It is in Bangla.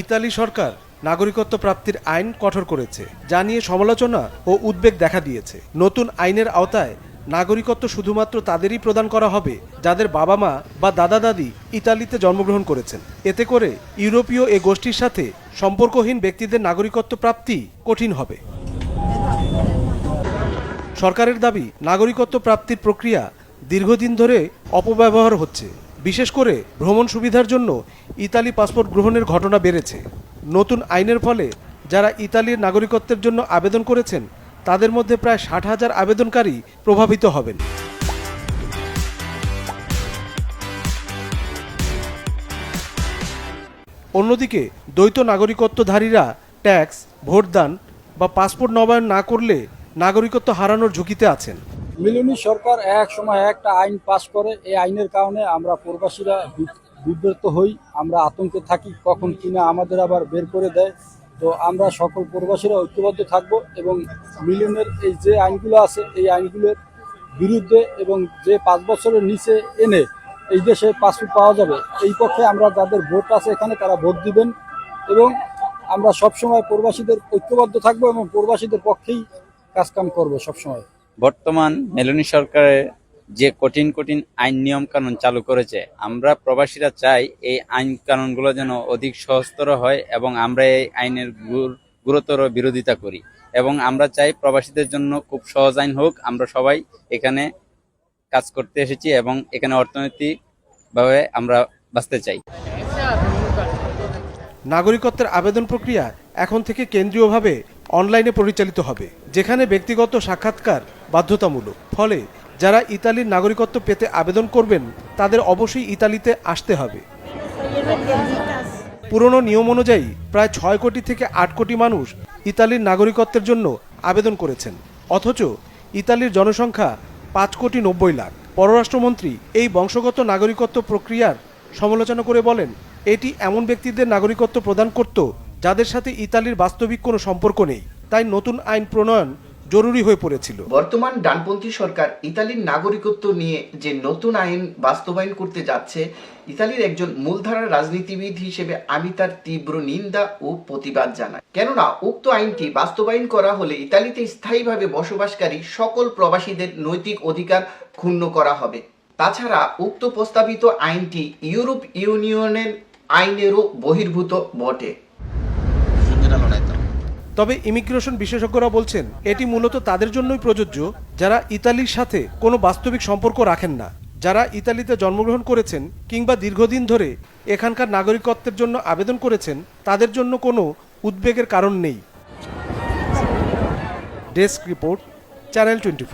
ইতালি সরকার নাগরিকত্ব প্রাপ্তির আইন কঠোর করেছে, যা নিয়ে সমালোচনা ও উদ্বেগ দেখা দিয়েছে। নতুন আইনের আওতায় নাগরিকত্ব শুধুমাত্র তাদেরই প্রদান করা হবে, যাদের বাবা মা বা দাদা দাদি ইতালিতে জন্মগ্রহণ করেছেন। এতে করে ইউরোপীয় এ গোষ্ঠীর সাথে সম্পর্কহীন ব্যক্তিদের নাগরিকত্ব প্রাপ্তি কঠিন হবে। সরকারের দাবি, নাগরিকত্ব প্রাপ্তির প্রক্রিয়া দীর্ঘদিন ধরে অপব্যবহার হচ্ছে। বিশেষ করে ভ্রমণ সুবিধার জন্য ইতালি পাসপোর্ট গ্রহণের ঘটনা বেড়েছে। নতুন আইনের ফলে যারা ইতালির নাগরিকত্বের জন্য আবেদন করেছেন, তাদের মধ্যে প্রায় ষাট হাজার আবেদনকারী প্রভাবিত হবেন। অন্যদিকে, দ্বৈত নাগরিকত্বধারীরা ট্যাক্স, ভোটদান বা পাসপোর্ট নবায়ন না করলে নাগরিকত্ব হারানোর ঝুঁকিতে আছেন। মিলনী সরকার এক সময় একটা আইন পাশ করে, এই আইনের কারণে আমরা প্রবাসীরা বিব্রত হই, আমরা আতঙ্কে থাকি, কখন কিনা আমাদের আবার বের করে দেয়। তো আমরা সকল প্রবাসীরা ঐক্যবদ্ধ থাকব এবং মিলনের এই যে আইনগুলো আছে, এই আইনগুলোর বিরুদ্ধে এবং যে পাঁচ বছরের নিচে এনে এই দেশে পাসপোর্ট পাওয়া যাবে, এই পক্ষে আমরা যাদের ভোট আছে এখানে তারা ভোট দিবেন এবং আমরা সবসময় প্রবাসীদের ঐক্যবদ্ধ থাকব এবং প্রবাসীদের পক্ষেই কাজকাম করব সবসময়। বর্তমান মেলনী সরকারের যে কঠিন কঠিন আইন নিয়ম কানুন চালু করেছে, আমরা প্রবাসীরা চাই এই আইন কানুনগুলো যেন অধিক সহজতর হয় এবং আমরা এই আইনের গুরুতর বিরোধিতা করি। এবং আমরা চাই প্রবাসীদের জন্য খুব সহজ আইন হোক, আমরা সবাই এখানে কাজ করতে এসেছি এবং এখানে অর্থনৈতিকভাবে আমরা বাঁচতে চাই। নাগরিকত্বের আবেদন প্রক্রিয়া এখন থেকে কেন্দ্রীয়ভাবে অনলাইনে পরিচালিত হবে, যেখানে ব্যক্তিগত সাক্ষাৎকার বাধ্যতামূলক। ফলে যারা ইতালির নাগরিকত্ব পেতে আবেদন করবেন, তাদের অবশ্যই ইতালিতে আসতে হবে। পুরনো নিয়ম অনুযায়ী প্রায় ছয় কোটি থেকে আট কোটি মানুষ ইতালির নাগরিকত্বের জন্য আবেদন করেছেন। অথচ ইতালির জনসংখ্যা পাঁচ কোটি নব্বই লাখ। পররাষ্ট্রমন্ত্রী এই বংশগত নাগরিকত্ব প্রক্রিয়ার সমালোচনা করে বলেন, এটি এমন ব্যক্তিদের নাগরিকত্ব প্রদান করত যাদের সাথে ইতালির বাস্তবিক কোনো সম্পর্ক নেই, তাই নতুন আইন প্রণয়ন জরুরি হয়ে পড়েছিল। বর্তমান ডানপন্থী সরকার ইতালির নাগরিকত্ব নিয়ে যে নতুন আইন বাস্তবায়ন করতে যাচ্ছে, ইতালির একজন মূলধারার রাজনীতিবিদ হিসেবে আমি তার তীব্র নিন্দা ও প্রতিবাদ জানাই। কেননা, উক্ত আইনটি বাস্তবায়ন করা হলে ইতালিতে স্থায়ীভাবে বসবাসকারী সকল প্রবাসীদের নৈতিক অধিকার ক্ষুণ্ণ করা হবে। তাছাড়া, উক্ত প্রস্তাবিত আইনটি ইউরোপ ইউনিয়নের আইনেরও বহির্ভূত বটে। তবে ইমিগ্রেশন বিশেষজ্ঞরা বলছেন, এটি মূলত তাদের জন্যই প্রযোজ্য যারা ইতালির সাথে কোনো বাস্তবিক সম্পর্ক রাখেন না। যারা ইতালিতে জন্মগ্রহণ করেছেন কিংবা দীর্ঘদিন ধরে এখানকার নাগরিকত্বের জন্য আবেদন করেছেন, তাদের জন্য কোনো উদ্বেগের কারণ নেই। Desk report, channel twenty